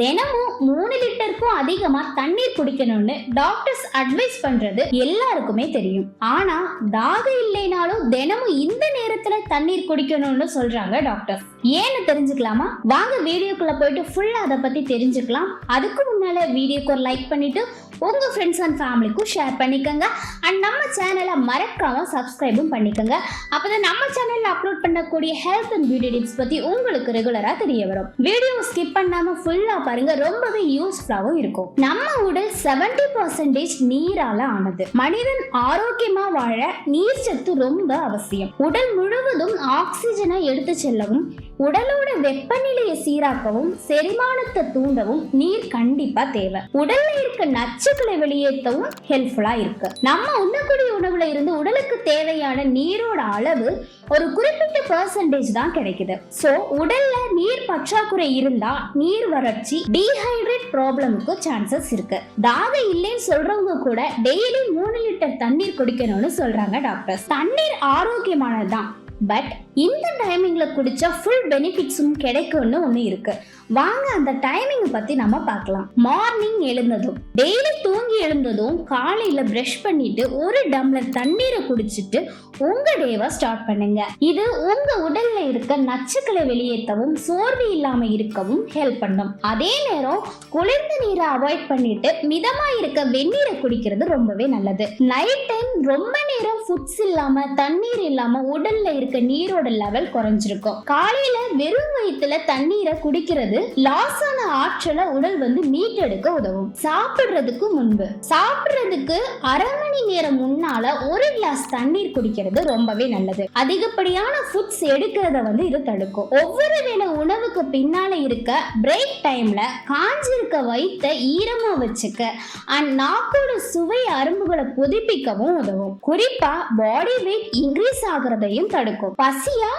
தினமும் மூணு லிட்டருக்கும் அதிகமா தண்ணீர் குடிக்கணும்னு டாக்டர்ஸ் அட்வைஸ் பண்றது எல்லாருக்குமே தெரியும். ஆனா தாகம் இல்லைனாலும் தினமும் இந்த நேரத்துல தண்ணீர் குடிக்கணும்னு சொல்றாங்க டாக்டர்ஸ் ஏன்னு தெரிஞ்சுக்கலாமா? வாங்க வீடியோக்குள்ள போயிட்டு ஃபுல்லா அதை பத்தி தெரிஞ்சுக்கலாம். அதுக்கு முன்னால வீடியோக்கு ஒரு லைக் பண்ணிட்டு உங்கள் ஃப்ரெண்ட்ஸ் அண்ட் ஃபேமிலிக்கும் ஷேர் பண்ணிக்கோங்க. அண்ட் நம்ம சேனலை மறக்காமல் சப்ஸ்கிரைபும் பண்ணிக்கோங்க. அப்பதான் நம்ம சேனலில் அப்லோட் பண்ணக்கூடிய ஹெல்த் அண்ட் பியூட்டி டிப்ஸ் பற்றி உங்களுக்கு ரெகுலராக தெரிய வரும். வீடியோ ஸ்கிப் பண்ணாமல் ஃபுல்லாக பாருங்கள் ரொம்பவே யூஸ்ஃபுல்லாகவும் இருக்கும். நம்ம உடல் 70% பர்சன்டேஜ் நீரால் ஆனது. மனிதன் ஆரோக்கியமாக வாழ நீர் சத்து ரொம்ப அவசியம். உடல் முழுவதும் ஆக்சிஜனை எடுத்து செல்லவும் உடலோட வெப்பநிலையை சீராக்கவும் செரிமானத்தை தூண்டவும் நீர் கண்டிப்பா தேவை. உடல்ல இருக்க நச்சுக்களை வெளியேற்றவும் ஹெல்ப்ஃபுல்லா இருக்கு. நம்ம உண்ணக்கூடிய உணவுல இருந்து உடலுக்கு தேவையான நீரோட அளவு ஒரு குறிப்பிட்ட பர்சன்டேஜ் தான் கிடைக்குது. சோ உடல்ல நீர் பற்றாக்குறை இருந்தா நீர் வறட்சி டீஹைட்ரேட் ப்ராப்ளமுக்கு சான்சஸ் இருக்கு. தாகம் இல்லைன்னு சொல்றவங்க கூட டெய்லி மூணு லிட்டர் தண்ணீர் குடிக்கணும்னு சொல்றாங்க டாக்டர்ஸ் தண்ணீர் ஆரோக்கியமானதுதான். பட் இந்த டைமிங்கில் குடித்தா ஃபுல் பெனிஃபிட்ஸும் கிடைக்கும்னு ஒன்று இருக்குது வாங்க அந்த டைமிங் பற்றி நம்ம பார்க்கலாம். மார்னிங் எழுந்ததும் டெய்லி தூங்கி எழுந்ததும் காலையில் ப்ரஷ் பண்ணிட்டு ஒரு டம்ளர் தண்ணீரை குடிச்சிட்டு உங்க டேவை ஸ்டார்ட் பண்ணுங்க. இது உங்க உடல்ல இருக்க நச்சுக்களை வெளியேற்றவும் சோர்வு இல்லாம இருக்கவும் ஹெல்ப் பண்ணும். அதே நேரம் குளிர்ந்த நீரை அவாய்ட் பண்ணிட்டு மிதமா இருக்க வெந்நீரை குடிக்கிறது ரொம்பவே நல்லது. நைட் டைம் ரொம்ப நேரம் ஃபுட்ஸ் இல்லாம தண்ணீர் இல்லாம உடல்ல இருக்க நீரோட லெவல் குறைஞ்சிருக்கும். காலையில வெறும் வயிற்றுல தண்ணீரை குடிக்கிறது லாஸ் ஆன ஆற்றலை உடல் வந்து மீட்டெடுக்க உதவும். சாப்பிடுறதுக்கு முன்பு. சாப்பிடுறதுக்கு அரை மணி நேரம் முன்னால ஒரு கிளாஸ் தண்ணீர் குடிக்கிறது ரொம்பவே நல்லது. அதிகப்படியான ஃபுட்ஸ் எடுக்கிறத வந்து இது தடுக்கும். ஒவ்வொரு வேளை உணவுக்கு பின்னால இருக்க பிரேக் டைம்ல காஞ்சிருக்க வயித்தை ஈரமா வச்சுக்க அண்ட் நாக்கோட சுவை அரும்புகளை புதுப்பிக்கவும் உதவும். குறிப்பா பாடி வெயிட் இன்க்ரீஸ் ஆகுறதையும் தடுக்கும். பசி பசியா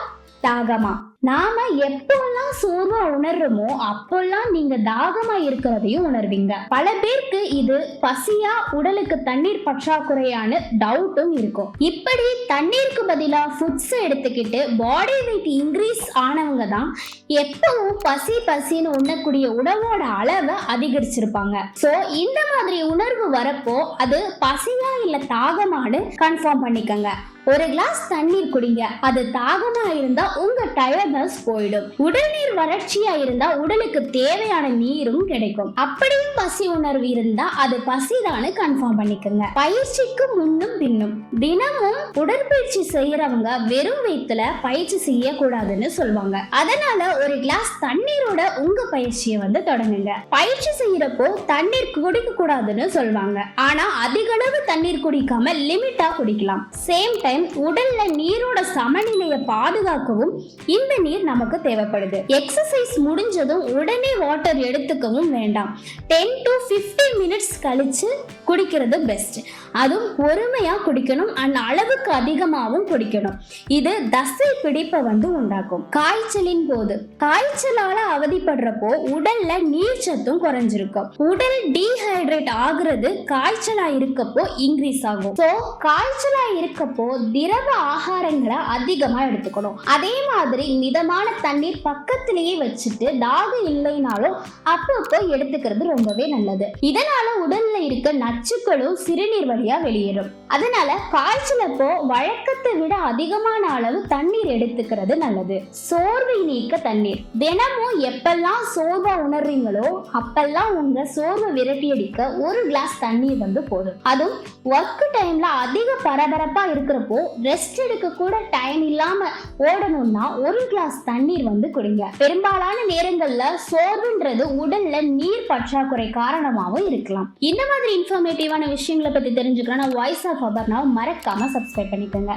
தாகமா. நாம எப்போல்லாம் சோர்வா உணர்றோமோ அப்போல்லாம் நீங்க தாகமா இருக்கிறதையும் உணர்வீங்க. பல பேருக்கு இது பசியா உடலுக்கு தண்ணீர் பற்றாக்குறையான டவுட்டும் இருக்கும். இப்படி தண்ணீருக்கு பதிலா ஃபுட்ஸ் எடுத்துக்கிட்டு பாடி வெயிட் இன்க்ரீஸ் ஆனவங்க தான் எப்பவும் பசி பசின்னு உண்ணக்கூடிய உணவோட அளவை அதிகரிச்சிருப்பாங்க. சோ இந்த மாதிரி உணர்வு வரப்போ அது பசியா இல்ல தாகமானு கன்ஃபார்ம் பண்ணிக்கங்க. ஒரு கிளாஸ் தண்ணீர் குடிங்க. அது தாகமா இருந்தா உங்க டயர்னஸ் போயிடும். உடல்நீர் வறட்சியா இருந்தா உடலுக்கு தேவையான நீரும் கிடைக்கும். அப்படியும் பசி உணர்வு இருந்தா அது பசிதான்னு கன்ஃபார்ம் பண்ணிக்கோங்க. பயிற்சிக்கு முன்னும் பின்னும். தினமும் உடற்பயிற்சி செய்யறவங்க வெறும் வயிற்றுல பயிற்சி செய்யக்கூடாதுன்னு சொல்லுவாங்க அதனால ஒரு கிளாஸ் தண்ணீரோட உங்க பயிற்சியை வந்து தொடங்குங்க. பயிற்சி செய்யறப்போ தண்ணீர் குடிக்க கூடாதுன்னு சொல்லுவாங்க ஆனா அதிக அளவு தண்ணீர் குடிக்காம லிமிட்டா குடிக்கலாம். சேம் டைம் உடல்ல நீரோட சமநிலையை பாதுகாக்கவும் இந்த நீர் நமக்கு தேவைப்படுது. எக்ஸசைஸ் முடிஞ்சதும் உடனே வாட்டர் எடுத்துக்கவும் வேண்டாம். டென் டு 15 மினிட்ஸ் கழிச்சு குடிக்கிறது பெஸ்ட் அதுவும் பொறுமையா குடிக்கணும். அண்ட் அளவுக்கு அதிகமாகவும் குடிக்கணும். இது தசை பிடிப்பை வந்து உண்டாக்கும். காய்ச்சலின் போது. காய்ச்சலால அவதிப்படுறப்போ உடல்ல நீர் சத்தும் குறைஞ்சிருக்கும். உடல் டீஹைட்ரேட் ஆகுறது காய்ச்சலா இருக்கப்போ இன்க்ரீஸ் ஆகும். ஸோ காய்ச்சலா இருக்கப்போ திரவ ஆகாரங்களை அதிகமா எடுத்துக்கணும். அதே மாதிரி மிதமான தண்ணீர் பக்கத்திலேயே வச்சுட்டு தாகம் இல்லைனாலும் அப்பப்போ எடுத்துக்கிறது ரொம்பவே நல்லது. இதனால உடல்ல இருக்க நச்சுக்களும் சிறுநீர் வழியா வெளியேறும். அதனால காய்ச்சலப்போ வழக்கத்தை விட அதிகமான அளவு தண்ணீர் எடுத்துக்கிறது நல்லது. சோர்வை நீக்க தண்ணீர். தினமும் எப்பெல்லாம் சோர்வா உணர்றீங்களோ அப்பெல்லாம் உங்க சோர்வை விரட்டி அடிக்க ஒரு கிளாஸ் தண்ணீர் வந்து போதும். அதுவும் ஒர்க் டைம்ல அதிக பரபரப்பா இருக்கிறப்போ ரெஸ்ட் எடுக்க கூட டைம் இல்லாம ஓடணும்னா ஒரு கிளாஸ் தண்ணீர் வந்து குடிங்க. பெரும்பாலான நேரங்கள்ல சோர்வுன்றது உடல்ல நீர் பற்றாக்குறை காரணமாகவும் இருக்கலாம். இந்த மாதிரி இன்ஃபர்மேட்டிவான விஷயங்களை பத்தி தெரிஞ்சுக்கணும்னா வாய்ஸ் ஆஃப் அபர்னாவை மறக்காம சப்ஸ்கிரைப் பண்ணிக்கோங்க.